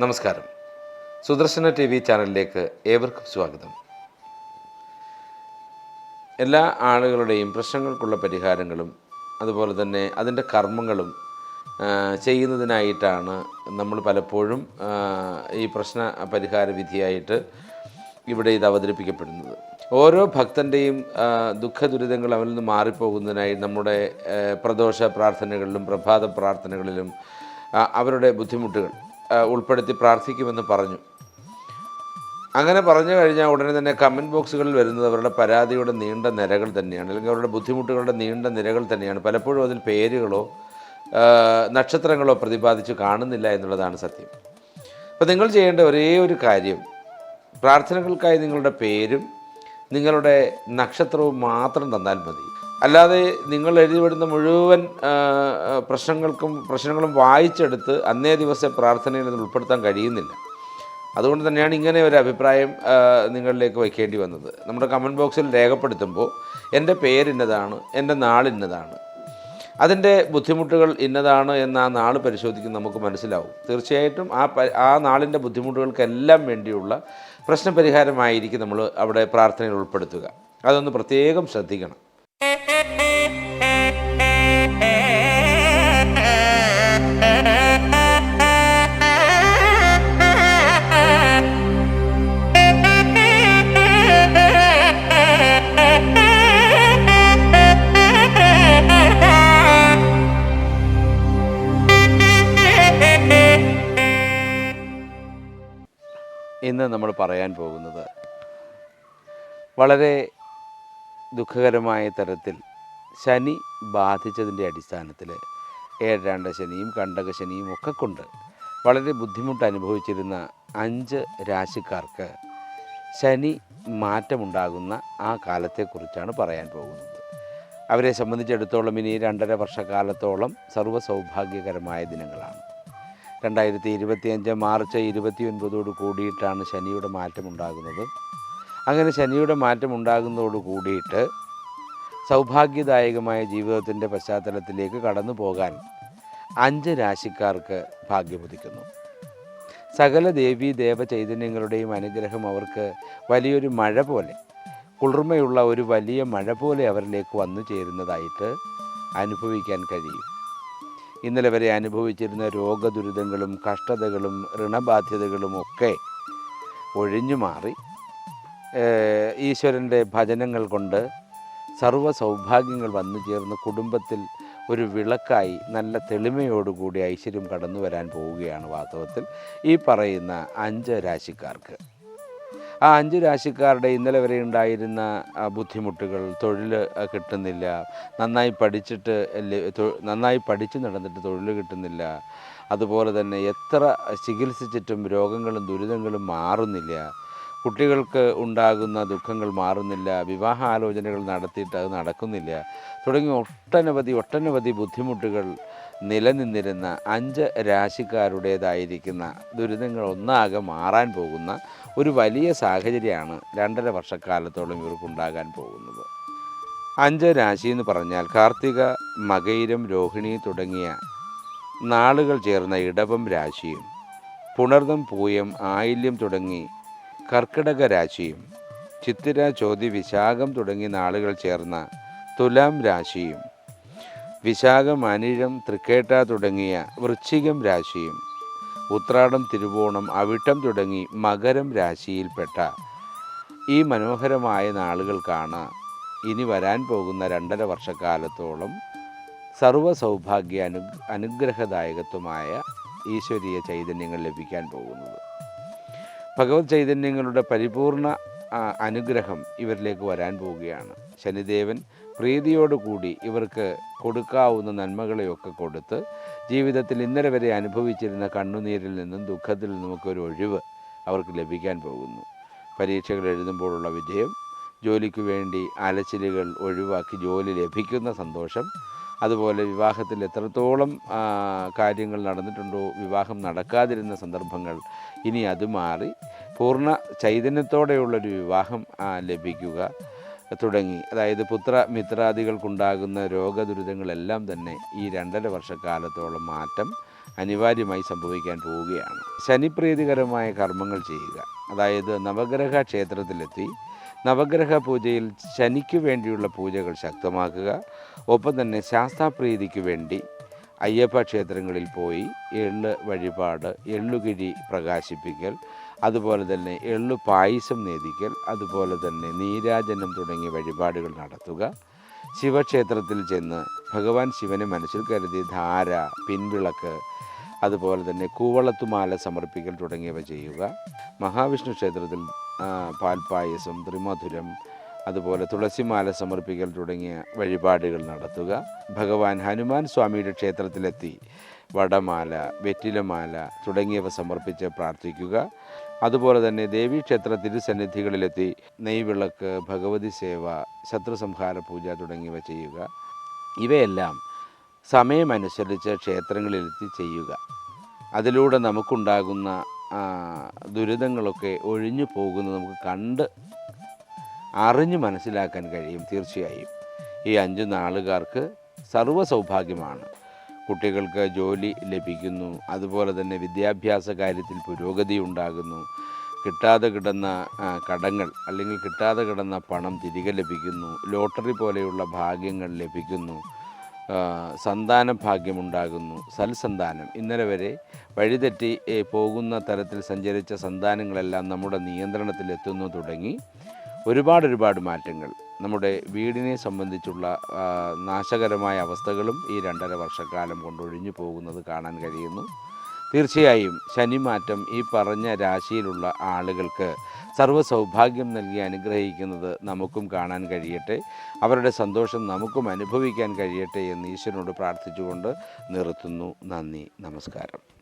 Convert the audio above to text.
നമസ്കാരം. Sudarshana T V ചാനലിലേക്ക് ഏവർക്കും സ്വാഗതം. എല്ലാ ആളുകളുടെയും പ്രശ്നങ്ങൾക്കുള്ള പരിഹാരങ്ങളും അതുപോലെ തന്നെ അതിന്റെ കർമ്മങ്ങളും ചെയ്യുന്നതിനായിട്ടാണ് നമ്മൾ പലപ്പോഴും ഈ പ്രശ്ന പരിഹാര വിധിയായിട്ട് ഇവിടെ ഇത് അവതരിപ്പിക്കപ്പെടുന്നത്. ഓരോ ഭക്തന്റെയും ദുഃഖ ദുരിതങ്ങൾ അവരിൽ നിന്ന് മാറിപ്പോകുന്നതിനായി നമ്മുടെ പ്രദോഷ പ്രാർത്ഥനകളിലും പ്രഭാത പ്രാർത്ഥനകളിലും അവരുടെ ബുദ്ധിമുട്ടുകൾ. ഉൾപ്പെടുത്തി പ്രാർത്ഥിക്കുമെന്ന് പറഞ്ഞു. അങ്ങനെ പറഞ്ഞു കഴിഞ്ഞാൽ ഉടനെ തന്നെ കമന്റ് ബോക്സുകളിൽ വരുന്നത് അവരുടെ പരാതിയുടെ നീണ്ട നിരകൾ തന്നെയാണ്. അല്ലെങ്കിൽ അവരുടെ ബുദ്ധിമുട്ടുകളുടെ നീണ്ട നിരകൾ തന്നെയാണ്. പലപ്പോഴും അതിൽ പേരുകളോ നക്ഷത്രങ്ങളോ പ്രതിപാദിച്ച് കാണുന്നില്ല എന്നുള്ളതാണ് സത്യം. അപ്പോൾ നിങ്ങൾ ചെയ്യേണ്ട ഒരേ ഒരു കാര്യം. പ്രാർത്ഥനകൾക്കായി നിങ്ങളുടെ പേരും നിങ്ങളുടെ നക്ഷത്രവും മാത്രം തന്നാൽ മതി. അല്ലാതെ നിങ്ങൾ എഴുതിവിടുന്ന മുഴുവൻ പ്രശ്നങ്ങൾക്കും പ്രശ്നങ്ങളും വായിച്ചെടുത്ത് അന്നേ ദിവസം പ്രാർത്ഥനയിൽ അത് ഉൾപ്പെടുത്താൻ കഴിയുന്നില്ല. അതുകൊണ്ട് തന്നെയാണ് ഇങ്ങനെ ഒരു അഭിപ്രായം നിങ്ങളിലേക്ക് വയ്ക്കേണ്ടി വന്നത്. നമ്മുടെ കമന്റ് ബോക്സിൽ രേഖപ്പെടുത്തുമ്പോൾ എന്റെ പേരിന്നതാണ് എന്റെ നാളിന്നതാണ് അതിന്റെ ബുദ്ധിമുട്ടുകൾ ഇന്നതാണ് എന്ന് ആ നാൾ പരിശോധിക്കും നമുക്ക് മനസ്സിലാവും. തീർച്ചയായിട്ടും ആ ആ നാളിന്റെ ബുദ്ധിമുട്ടുകൾക്കെല്ലാം വേണ്ടിയുള്ള പ്രശ്നപരിഹാരമായിരിക്കും നമ്മൾ അവിടെ പ്രാർത്ഥനയിൽ ഉൾപ്പെടുത്തുക. അതൊന്ന് പ്രത്യേകം ശ്രദ്ധിക്കണം. ഇന്ന് നമ്മൾ പറയാൻ പോകുന്നത് വളരെ ദുഃഖകരമായ തരത്തിൽ ശനി ബാധിച്ചതിന്റെ അടിസ്ഥാനത്തിൽ ഏഴാണ്ട ശനിയും കണ്ടക ശനിയും ഒക്കെ കൊണ്ട് വളരെ ബുദ്ധിമുട്ട് അനുഭവിച്ചിരുന്ന അഞ്ച് രാശിക്കാർക്ക് ശനി മാറ്റമുണ്ടാകുന്ന ആ കാലത്തെക്കുറിച്ചാണ് പറയാൻ പോകുന്നത്. അവരെ സംബന്ധിച്ചിടത്തോളം ഇനി രണ്ടര വർഷക്കാലത്തോളം സർവസൗഭാഗ്യകരമായ ദിനങ്ങളാണ്. രണ്ടായിരത്തി ഇരുപത്തിയഞ്ച് മാർച്ച് ഇരുപത്തി ഒൻപതോട് കൂടിയിട്ടാണ് ശനിയുടെ മാറ്റമുണ്ടാകുന്നത്. അങ്ങനെ ശനിയുടെ മാറ്റം ഉണ്ടാകുന്നതോട് കൂടിയിട്ട് സൗഭാഗ്യദായകമായ ജീവിതത്തിന്റെ പശ്ചാത്തലത്തിലേക്ക് കടന്നു പോകാൻ അഞ്ച് രാശിക്കാർക്ക് ഭാഗ്യമുദിക്കുന്നു. സകല ദേവീ ദേവ ചൈതന്യങ്ങളുടെയും അനുഗ്രഹം അവർക്ക് വലിയൊരു മഴ പോലെ കുളിർമയുള്ള ഒരു വലിയ മഴ പോലെ അവരിലേക്ക് വന്നു ചേരുന്നതായിട്ട് അനുഭവിക്കാൻ കഴിയും. ഇന്നലെ വരെ അനുഭവിച്ചിരുന്ന രോഗദുരിതങ്ങളും കഷ്ടതകളും ഋണബാധ്യതകളും ഒക്കെ ഒഴിഞ്ഞു മാറി. ഈശ്വരന്റെ ഭജനങ്ങൾ കൊണ്ട് സർവ സൗഭാഗ്യങ്ങൾ വന്നു ചേർന്ന് കുടുംബത്തിൽ ഒരു വിളക്കായി നല്ല തെളിമയോടുകൂടി ഐശ്വര്യം കടന്നു വരാൻ പോവുകയാണ് വാസ്തവത്തിൽ ഈ പറയുന്ന അഞ്ച് രാശിക്കാർക്ക് ആ അഞ്ച് രാശിക്കാരുടെ ഇന്നലെ വരെ ഉണ്ടായിരുന്ന ബുദ്ധിമുട്ടുകൾ തൊഴിൽ കിട്ടുന്നില്ല. നന്നായി പഠിച്ചിട്ട് നന്നായി പഠിച്ചു നടന്നിട്ട് തൊഴിൽ കിട്ടുന്നില്ല. അതുപോലെ തന്നെ എത്ര ചികിത്സിച്ചിട്ടും രോഗങ്ങളും ദുരിതങ്ങളും മാറുന്നില്ല. കുട്ടികൾക്ക് ഉണ്ടാകുന്ന ദുഃഖങ്ങൾ മാറുന്നില്ല. വിവാഹ ആലോചനകൾ നടത്തിയിട്ട് അത് നടക്കുന്നില്ല. തുടങ്ങി ഒട്ടനവധി ഒട്ടനവധി ബുദ്ധിമുട്ടുകൾ നിലനിന്നിരുന്ന അഞ്ച് രാശിക്കാരുടേതായിരിക്കുന്ന ദുരിതങ്ങൾ ഒന്നാകെ മാറാൻ പോകുന്ന ഒരു വലിയ സാഹചര്യമാണ് രണ്ടര വർഷക്കാലത്തോളം ഇവർക്കുണ്ടാകാൻ പോകുന്നത്. അഞ്ച് രാശി എന്ന് പറഞ്ഞാൽ കാർത്തിക മകയിരം രോഹിണി തുടങ്ങിയ നാളുകൾ ചേർന്ന ഇടവം രാശിയും പുണർദം പൂയം ആയില്യം തുടങ്ങി കർക്കിടക രാശിയും ചിത്തിര ചോതി വിശാഖം തുടങ്ങി നാളുകൾ ചേർന്ന തുലാം രാശിയും വിശാഖം അനിഴം തൃക്കേട്ട തുടങ്ങിയ വൃശ്ചികം രാശിയും ഉത്രാടം തിരുവോണം അവിട്ടം തുടങ്ങി മകരം രാശിയിൽപ്പെട്ട ഈ മനോഹരമായ നാളുകൾക്കാണ് ഇനി വരാൻ പോകുന്ന രണ്ടര വർഷക്കാലത്തോളം സർവ സൗഭാഗ്യ അനു അനുഗ്രഹദായകത്വമായ ഈശ്വരീയ ചൈതന്യങ്ങൾ ലഭിക്കാൻ പോകുന്നത്. ഭഗവത് ചൈതന്യങ്ങളുടെ പരിപൂർണ അനുഗ്രഹം ഇവരിലേക്ക് വരാൻ പോവുകയാണ്. ശനിദേവൻ പ്രീതിയോടുകൂടി ഇവർക്ക് കൊടുക്കാവുന്ന നന്മകളെയൊക്കെ കൊടുത്ത് ജീവിതത്തിൽ ഇന്നലെ വരെ അനുഭവിച്ചിരുന്ന കണ്ണുനീരിൽ നിന്നും ദുഃഖത്തിൽ നിന്നുമൊക്കെ ഒരു ഒഴിവ് അവർക്ക് ലഭിക്കാൻ പോകുന്നു. പരീക്ഷകൾ എഴുതുമ്പോഴുള്ള വിജയം ജോലിക്ക് വേണ്ടി അലച്ചിലുകൾ ഒഴിവാക്കി ജോലി ലഭിക്കുന്ന സന്തോഷം അതുപോലെ വിവാഹത്തിൽ എത്രത്തോളം കാര്യങ്ങൾ നടന്നിട്ടുണ്ടോ വിവാഹം നടക്കാതിരുന്ന സന്ദർഭങ്ങൾ ഇനി അത് മാറി. പൂർണ ചൈതന്യത്തോടെയുള്ളൊരു വിവാഹം ലഭിക്കുക തുടങ്ങി. അതായത് പുത്ര മിത്രാദികൾക്കുണ്ടാകുന്ന രോഗദുരിതങ്ങളെല്ലാം തന്നെ ഈ രണ്ടര വർഷക്കാലത്തോളം മാറ്റം അനിവാര്യമായി സംഭവിക്കാൻ പോവുകയാണ്. ശനിപ്രീതികരമായ കർമ്മങ്ങൾ ചെയ്യുക. അതായത് നവഗ്രഹ ക്ഷേത്രത്തിലെത്തി. നവഗ്രഹ പൂജയിൽ ശനിക്ക് വേണ്ടിയുള്ള പൂജകൾ ശക്തമാക്കുക. ഒപ്പം തന്നെ ശാസ്താപ്രീതിക്ക് വേണ്ടി അയ്യപ്പ ക്ഷേത്രങ്ങളിൽ പോയി എള്ള് വഴിപാട് എള്ളുകിഴി പ്രകാശിപ്പിക്കൽ അതുപോലെ തന്നെ എള്ളു പായസം നേദിക്കൽ അതുപോലെ തന്നെ നീരാജനം തുടങ്ങിയ വഴിപാടുകൾ നടത്തുക. ശിവക്ഷേത്രത്തിൽ ചെന്ന് ഭഗവാൻ ശിവനെ മനസ്സിൽ കരുതി ധാര പിൻവിളക്ക് അതുപോലെ തന്നെ കൂവളത്തുമാല സമർപ്പിക്കൽ തുടങ്ങിയവ ചെയ്യുക. മഹാവിഷ്ണു ക്ഷേത്രത്തിൽ പാൽപ്പായസം ത്രിമധുരം അതുപോലെ തുളസിമാല സമർപ്പിക്കൽ തുടങ്ങിയ വഴിപാടുകൾ നടത്തുക. ഭഗവാൻ ഹനുമാൻ സ്വാമിയുടെ ക്ഷേത്രത്തിലെത്തി വടമാല വെറ്റിലമാല തുടങ്ങിയവ സമർപ്പിച്ച് പ്രാർത്ഥിക്കുക. അതുപോലെ തന്നെ ദേവീക്ഷേത്ര തിരുസന്നിധികളിലെത്തി നെയ്വിളക്ക് ഭഗവതി സേവ ശത്രുസംഹാര പൂജ തുടങ്ങിയവ ചെയ്യുക. ഇവയെല്ലാം സമയമനുസരിച്ച് ക്ഷേത്രങ്ങളിലെത്തി ചെയ്യുക. അതിലൂടെ നമുക്കുണ്ടാകുന്ന ദുരിതങ്ങളൊക്കെ ഒഴിഞ്ഞു പോകുന്നത് നമുക്ക് കണ്ട് അറിഞ്ഞു മനസ്സിലാക്കാൻ കഴിയും തീർച്ചയായും. ഈ അഞ്ച് നാളുകാർക്ക് സർവ സൗഭാഗ്യമാണ് കുട്ടികൾക്ക് ജോലി ലഭിക്കുന്നു. അതുപോലെ തന്നെ വിദ്യാഭ്യാസ കാര്യത്തിൽ പുരോഗതി ഉണ്ടാകുന്നു. കിട്ടാതെ കിടന്ന കടങ്ങൾ അല്ലെങ്കിൽ കിട്ടാതെ കിടന്ന പണം തിരികെ ലഭിക്കുന്നു. ലോട്ടറി പോലെയുള്ള ഭാഗ്യങ്ങൾ ലഭിക്കുന്നു. സന്താന ഭാഗ്യമുണ്ടാകുന്നു സൽസന്താനം. ഇന്നലെ വരെ വഴിതെറ്റി പോകുന്ന തരത്തിൽ സഞ്ചരിച്ച സന്താനങ്ങളെല്ലാം നമ്മുടെ നിയന്ത്രണത്തിലെത്തുന്നു തുടങ്ങി. ഒരുപാട് ഒരുപാട് മാറ്റങ്ങൾ. നമ്മുടെ വീടിനെ സംബന്ധിച്ചുള്ള നാശകരമായ അവസ്ഥകളും ഈ രണ്ടര വർഷക്കാലം കൊണ്ടൊഴിഞ്ഞു പോകുന്നത് കാണാൻ കഴിയുന്നു. തീർച്ചയായും ശനിമാറ്റം ഈ പറഞ്ഞ രാശിയിലുള്ള ആളുകൾക്ക് സർവ സൗഭാഗ്യം നൽകി അനുഗ്രഹിക്കുന്നത് നമുക്കും കാണാൻ കഴിയട്ടെ. അവരുടെ സന്തോഷം നമുക്കും അനുഭവിക്കാൻ കഴിയട്ടെ എന്ന് ഈശ്വരനോട് പ്രാർത്ഥിച്ചുകൊണ്ട് നിർത്തുന്നു. നന്ദി. നമസ്കാരം.